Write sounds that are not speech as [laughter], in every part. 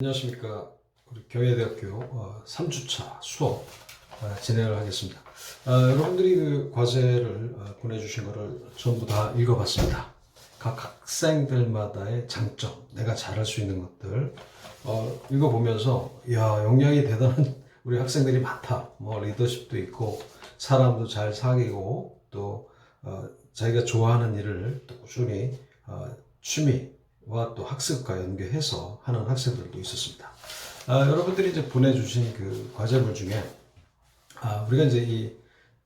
안녕하십니까. 우리 경희대학교 어, 3주차 수업 어, 진행을 하겠습니다. 어, 여러분들이 그 과제를 어, 보내주신 거를 전부 다 읽어봤습니다. 각 학생들마다의 장점, 내가 잘할 수 있는 것들 어, 읽어보면서 야 역량이 대단한 [laughs] 우리 학생들이 많다. 뭐 리더십도 있고 사람도 잘 사귀고 또 어, 자기가 좋아하는 일을 또 꾸준히 어, 취미 와또 학습과 연계해서 하는 학생들도 있었습니다. 아, 여러분들이 이제 보내주신 그 과제물 중에 아, 우리가 이제 이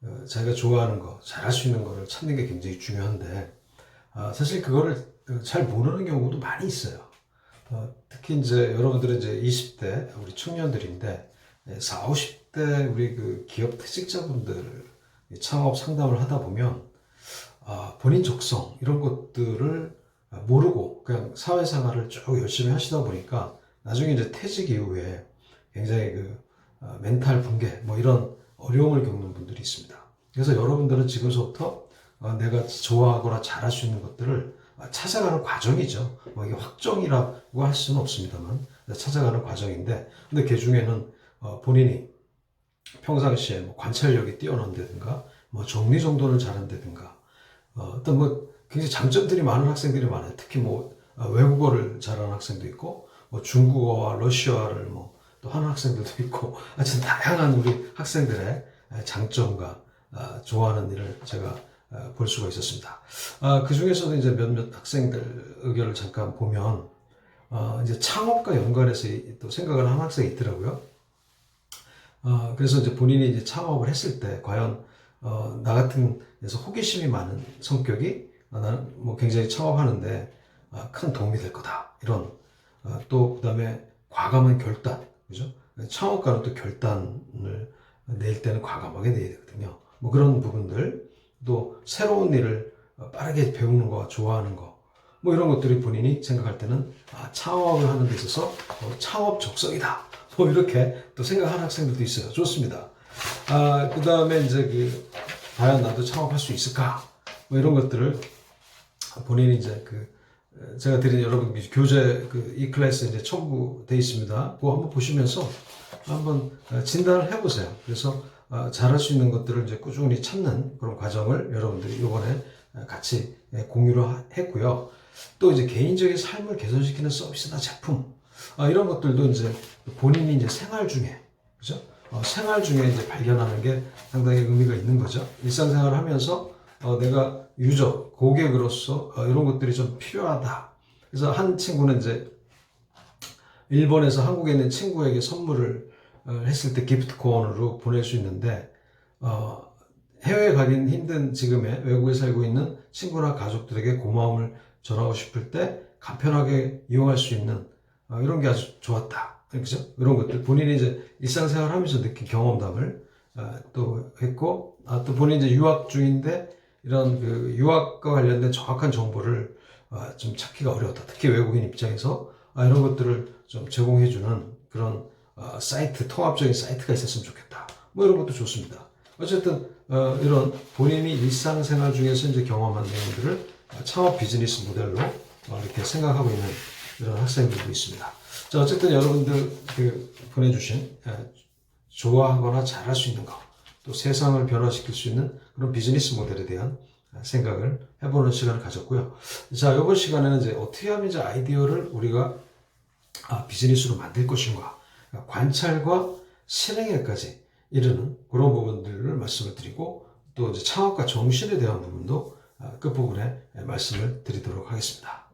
어, 자기가 좋아하는 거, 잘할 수 있는 거를 찾는 게 굉장히 중요한데 아, 사실 그거를 어, 잘 모르는 경우도 많이 있어요. 어, 특히 이제 여러분들은 이제 20대 우리 청년들인데 4, 50대 우리 그 기업 퇴직자분들 이 창업 상담을 하다 보면 아, 본인 적성 이런 것들을 모르고 그냥 사회생활을 쭉 열심히 하시다 보니까 나중에 이제 퇴직 이후에 굉장히 그 어, 멘탈 붕괴 뭐 이런 어려움을 겪는 분들이 있습니다. 그래서 여러분들은 지금서부터 어, 내가 좋아하거나 잘할 수 있는 것들을 어, 찾아가는 과정이죠. 뭐 이게 확정이라고 할 수는 없습니다만 찾아가는 과정인데 근데 그 중에는 어, 본인이 평상시에 뭐 관찰력이 뛰어난다든가 뭐 정리정돈을 잘한다든가 어, 어떤 뭐 굉장히 장점들이 많은 학생들이 많아요. 특히 뭐 어, 외국어를 잘하는 학생도 있고 뭐 중국어와 러시아를 뭐 또 하는 학생들도 있고 [laughs] 하여튼 다양한 우리 학생들의 장점과 아, 좋아하는 일을 제가 아, 볼 수가 있었습니다. 아, 그 중에서도 이제 몇몇 학생들 의견을 잠깐 보면 어, 이제 창업과 연관해서 이- 또 생각을 하는 학생이 있더라고요. 어, 그래서 이제 본인이 이제 창업을 했을 때 과연 어, 나 같은 데서 호기심이 많은 성격이 어, 나는 뭐 굉장히 창업하는데 어, 큰 도움이 될 거다 이런 어, 또 그다음에 과감한 결단 그죠? 창업가는 또 결단을 낼 때는 과감하게 내야 되거든요. 뭐 그런 부분들 또 새로운 일을 어, 빠르게 배우는 거 좋아하는 거 뭐 이런 것들이 본인이 생각할 때는 아, 창업을 하는 데 있어서 어, 창업 적성이다. [laughs] 뭐 이렇게 또 생각하는 학생들도 있어요. 좋습니다. 아, 그 다음에 이제 그, 과연 나도 창업할 수 있을까? 뭐 이런 것들을 본인이 이제 그, 에, 제가 드린 여러분 이 교재 그 이 클래스에 이제 첨부돼 있습니다. 그거 한번 보시면서 한번 어, 진단을 해보세요. 그래서 어, 잘할 수 있는 것들을 이제 꾸준히 찾는 그런 과정을 여러분들이 이번에 어, 같이 예, 공유를 하- 했고요. 또 이제 개인적인 삶을 개선시키는 서비스나 제품 아, 이런 것들도 이제 본인이 이제 생활 중에 그죠? 어, 생활 중에 이제 발견하는 게 상당히 의미가 있는 거죠. 일상생활을 하면서 어, 내가 유저 고객으로서 어, 이런 것들이 좀 필요하다. 그래서 한 친구는 이제 일본에서 한국에 있는 친구에게 선물을 어, 했을 때 기프트콘으로 보낼 수 있는데 어, 해외에 가긴 힘든 지금에 외국에 살고 있는 친구나 가족들에게 고마움을 전하고 싶을 때 간편하게 이용할 수 있는 어, 이런 게 아주 좋았다. 그죠? 이런 것들 본인이 이제 일상생활 하면서 느낀 경험담을 어, 또 했고 아, 또 본인이 이제 유학 중인데 이런 그 유학과 관련된 정확한 정보를 어, 좀 찾기가 어려웠다. 특히 외국인 입장에서 아, 이런 것들을 좀 제공해주는 그런 어, 사이트, 통합적인 사이트가 있었으면 좋겠다. 뭐 이런 것도 좋습니다. 어쨌든 어, 이런 본인이 일상생활 중에서 이제 경험한 내용들을 어, 창업 비즈니스 모델로 어, 이렇게 생각하고 있는 이런 학생들도 있습니다. 자, 어쨌든 여러분들 그 보내주신 에, 좋아하거나 잘할 수 있는 거, 또 세상을 변화시킬 수 있는 그런 비즈니스 모델에 대한 생각을 해보는 시간을 가졌고요. 자, 이번 시간에는 이제 어떻게 하면 이제 아이디어를 우리가 아, 비즈니스로 만들 것인가, 그러니까 관찰과 실행에까지 이르는 그런 부분들을 말씀을 드리고 또 이제 창업과 정신에 대한 부분도 아, 끝부분에 말씀을 드리도록 하겠습니다.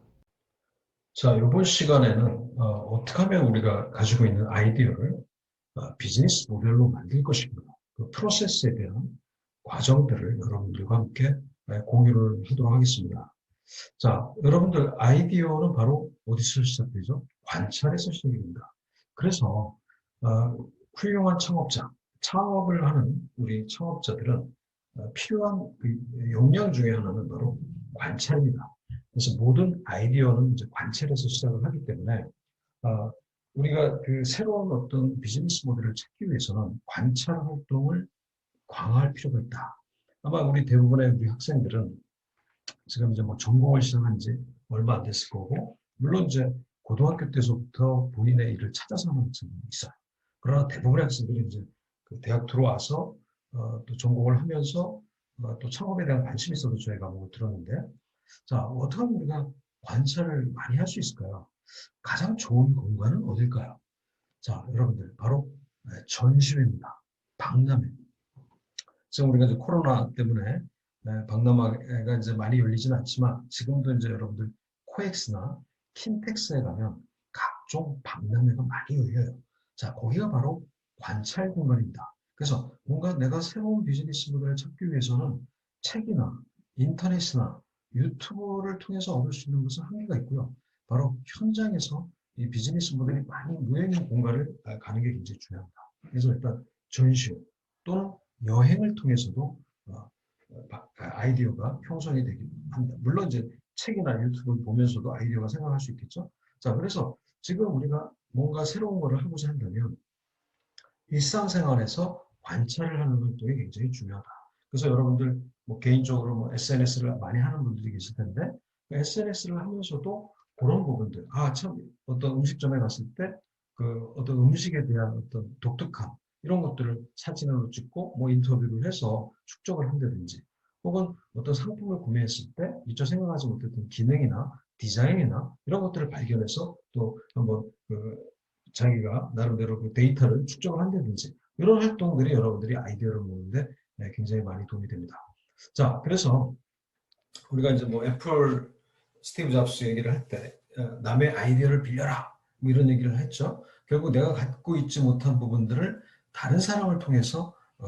자, 이번 시간에는 어, 떻게 하면 우리가 가지고 있는 아이디어를 어, 비즈니스 모델로 만들 것인가, 그 프로세스에 대한 과정들을 여러분들과 함께 네, 공유를 하도록 하겠습니다. 자, 여러분들 아이디어는 바로 어디서 시작되죠? 관찰에서 시작이 됩니다. 그래서 어, 훌륭한 창업자, 창업을 하는 우리 창업자들은 어, 필요한 그 역량 중에 하나는 바로 관찰입니다. 그래서 모든 아이디어는 이제 관찰에서 시작을 하기 때문에 어, 우리가 그 새로운 어떤 비즈니스 모델을 찾기 위해서는 관찰 활동을 강화할 필요가 있다. 아마 우리 대부분의 우리 학생들은 지금 이제 뭐 전공을 시작한 지 얼마 안 됐을 거고, 물론 이제 고등학교 때서부터 본인의 일을 찾아서 하는 학생들이 있어요. 그러나 대부분의 학생들이 이제 그 대학 들어와서 어, 또 전공을 하면서 어, 또 창업에 대한 관심이 있어서 저희 과목을 들었는데 자 어떻게 하면 우리가 관찰을 많이 할 수 있을까요? 가장 좋은 공간은 어딜까요? 자 여러분들 바로 네, 전시회입니다. 박람회. 지금 우리가 이제 코로나 때문에 네, 박람회가 이제 많이 열리진 않지만 지금도 이제 여러분들 코엑스나 킨텍스에 가면 각종 박람회가 많이 열려요. 자, 거기가 바로 관찰 공간입니다. 그래서 뭔가 내가 새로운 비즈니스 모델을 찾기 위해서는 책이나 인터넷이나 유튜브를 통해서 얻을 수 있는 것은 한계가 있고요. 바로 현장에서 이 비즈니스 모델이 많이 모여있는 공간을 가는 게 굉장히 중요합니다. 그래서 일단 전시 또는 여행을 통해서도 어, 아이디어가 형성이 되기 합니다. 물론 이제 책이나 유튜브를 보면서도 아이디어가 생각할 수 있겠죠. 자, 그래서 지금 우리가 뭔가 새로운 것을 하고자 한다면 일상생활에서 관찰을 하는 활동이 굉장히 중요하다. 그래서 여러분들 뭐 개인적으로 뭐 SNS를 많이 하는 분들이 계실 텐데 SNS를 하면서도 그런 부분들, 아, 참, 어떤 음식점에 갔을 때 그 어떤 음식에 대한 어떤 독특함, 이런 것들을 사진으로 찍고 뭐 인터뷰를 해서 축적을 한다든지 혹은 어떤 상품을 구매했을 때 미처 생각하지 못했던 기능이나 디자인이나 이런 것들을 발견해서 또 한번 그 자기가 나름대로 그 데이터를 축적을 한다든지 이런 활동들이 여러분들이 아이디어를 모으는데 네, 굉장히 많이 도움이 됩니다. 자, 그래서 우리가 이제 뭐 애플 스티브 잡스 얘기를 할때 어, 남의 아이디어를 빌려라 뭐 이런 얘기를 했죠. 결국 내가 갖고 있지 못한 부분들을 다른 사람을 통해서 어,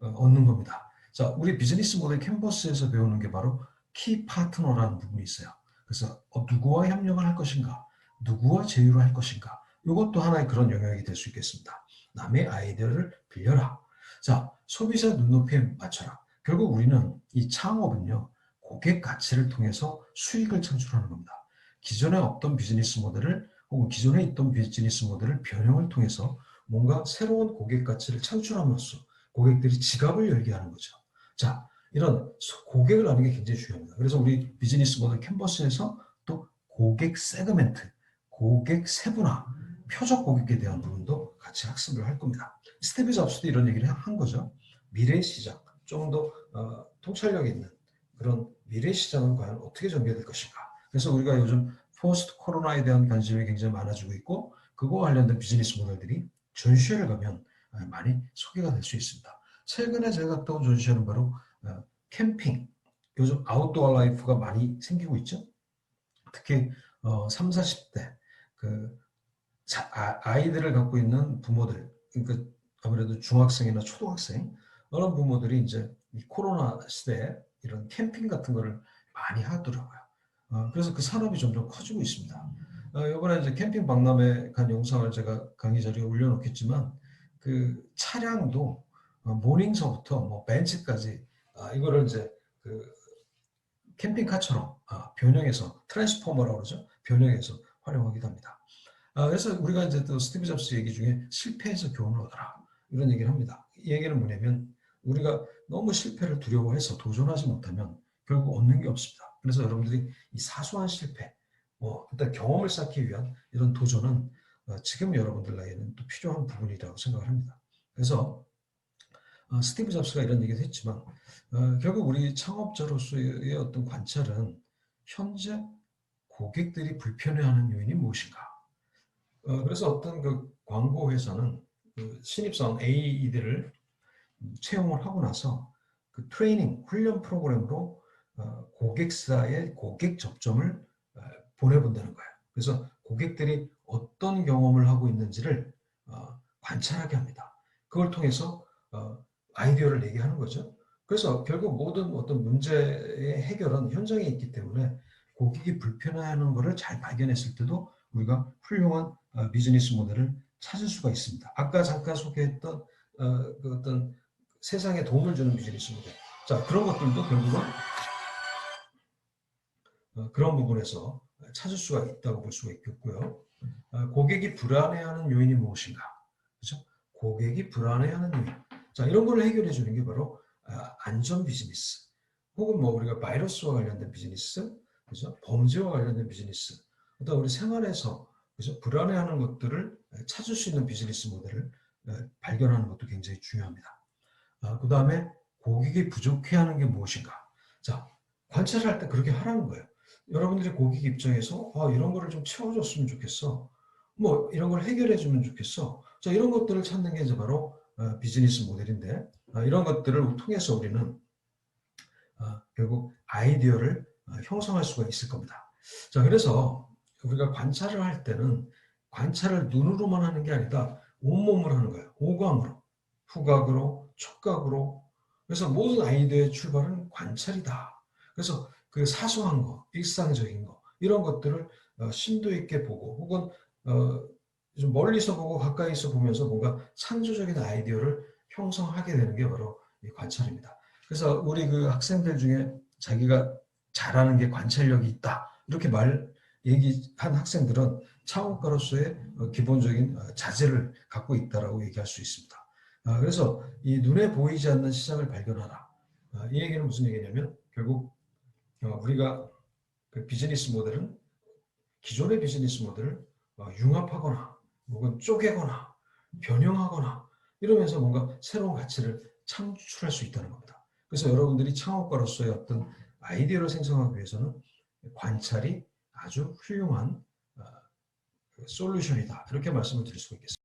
어, 얻는 겁니다. 자, 우리 비즈니스 모델 캔버스에서 배우는 게 바로 키 파트너라는 부분이 있어요. 그래서 어, 누구와 협력을 할 것인가, 누구와 제휴를 할 것인가, 이것도 하나의 그런 영역이 될 수 있겠습니다. 남의 아이디어를 빌려라. 자, 소비자 눈높이에 맞춰라. 결국 우리는 이 창업은요, 고객 가치를 통해서 수익을 창출하는 겁니다. 기존에 없던 비즈니스 모델을 혹은 기존에 있던 비즈니스 모델을 변형을 통해서 뭔가 새로운 고객 가치를 창출함으로써 고객들이 지갑을 열게 하는 거죠. 자, 이런 고객을 아는 게 굉장히 중요합니다. 그래서 우리 비즈니스 모델 캔버스에서 또 고객 세그멘트, 고객 세분화, 표적 고객에 대한 부분도 같이 학습을 할 겁니다. 스티브 잡스도 이런 얘기를 한 거죠. 미래 시장, 좀더 어, 통찰력 있는 그런 미래 시장은 과연 어떻게 전개될 것인가. 그래서 우리가 요즘 포스트 코로나에 대한 관심이 굉장히 많아지고 있고 그거와 관련된 비즈니스 모델들이 전시회를 가면 어, 많이 소개가 될 수 있습니다. 최근에 제가 갔다 온 전시회는 바로 어, 캠핑, 요즘 아웃도어 라이프가 많이 생기고 있죠. 특히 어, 3, 40대 그 자, 아, 이들을 갖고 있는 부모들, 그러니까 아무래도 중학생이나 초등학생 이런 부모들이 이제 이 코로나 시대에 이런 캠핑 같은 거를 많이 하더라고요. 어, 그래서 그 산업이 점점 커지고 있습니다. 어, 이번에 이제 캠핑 박람회 간 영상을 제가 강의 자리에 올려놓겠지만 그 차량도 어, 모닝서부터 뭐 벤츠까지 아, 이거를 이제 그 캠핑카처럼 아, 변형해서 트랜스포머라고 그러죠. 변형해서 활용하기도 합니다. 아, 그래서 우리가 이제 또 스티브 잡스 얘기 중에 실패해서 교훈을 얻어라 이런 얘기를 합니다. 이 얘기는 뭐냐면 우리가 너무 실패를 두려워해서 도전하지 못하면 결국 얻는 게 없습니다. 그래서 여러분들이 이 사소한 실패, 뭐 일단 경험을 쌓기 위한 이런 도전은 어, 지금 여러분들 나이에는 또 필요한 부분이라고 생각을 합니다. 그래서 어, 스티브 잡스가 이런 얘기도 했지만 어, 결국 우리 창업자로서의 어떤 관찰은 현재 고객들이 불편해하는 요인이 무엇인가? 어, 그래서 어떤 그 광고 회사는 그 신입사원 AE들을 채용을 하고 나서 그 트레이닝 훈련 프로그램으로 어, 고객사의 고객 접점을 어, 보내본다는 거예요. 그래서 고객들이 어떤 경험을 하고 있는지를 어, 관찰하게 합니다. 그걸 통해서 어, 아이디어를 내게 하는 거죠. 그래서 결국 모든 어떤 문제의 해결은 현장에 있기 때문에 고객이 불편해하는 것을 잘 발견했을 때도 우리가 훌륭한 어, 비즈니스 모델을 찾을 수가 있습니다. 아까 잠깐 소개했던 어, 그 어떤 세상에 도움을 주는 비즈니스 모델. 자 그런 것들도 결국은 어, 그런 부분에서 찾을 수가 있다고 볼 수가 있겠고요. 어, 고객이 불안해하는 요인이 무엇인가? 그렇죠? 고객이 불안해하는 요인. 자, 이런 걸 해결해 주는 게 바로 아, 안전 비즈니스. 혹은 뭐 우리가 바이러스와 관련된 비즈니스, 그죠? 범죄와 관련된 비즈니스. 어떤 우리 생활에서 그래서 불안해하는 것들을 찾을 수 있는 비즈니스 모델을 어, 발견하는 것도 굉장히 중요합니다. 그 다음에 고객이 부족해 하는 게 무엇인가? 자, 관찰을 할 때 그렇게 하라는 거예요. 여러분들이 고객 입장에서 아, 이런 거를 좀 채워줬으면 좋겠어. 뭐 이런 걸 해결해 주면 좋겠어. 자, 이런 것들을 찾는 게 이제 바로 어, 비즈니스 모델인데 아, 이런 것들을 통해서 우리는 어, 결국 아이디어를 어, 형성할 수가 있을 겁니다. 자, 그래서 우리가 관찰을 할 때는 관찰을 눈으로만 하는 게 아니라 온몸으로 하는 거예요. 오감으로, 후각으로, 촉각으로. 그래서 모든 아이디어의 출발은 관찰이다. 그래서 그 사소한 거, 일상적인 거, 이런 것들을 어, 심도 있게 보고 혹은 어, 좀 멀리서 보고 가까이서 보면서 뭔가 창조적인 아이디어를 형성하게 되는 게 바로 이 관찰입니다. 그래서 우리 그 학생들 중에 자기가 잘하는 게 관찰력이 있다. 이렇게 말 얘기한 학생들은 창업가로서의 어, 기본적인 어, 자질을 갖고 있다라고 얘기할 수 있습니다. 아, 그래서 이 눈에 보이지 않는 시장을 발견하라. 아, 이 얘기는 무슨 얘기냐면 결국 어, 우리가 그 비즈니스 모델은 기존의 비즈니스 모델을 융합하거나 혹은 쪼개거나 변형하거나 이러면서 뭔가 새로운 가치를 창출할 수 있다는 겁니다. 그래서 여러분들이 창업가로서의 어떤 아이디어를 생성하기 위해서는 관찰이 아주 훌륭한 솔루션이다. 이렇게 말씀을 드릴 수가 있겠습니다.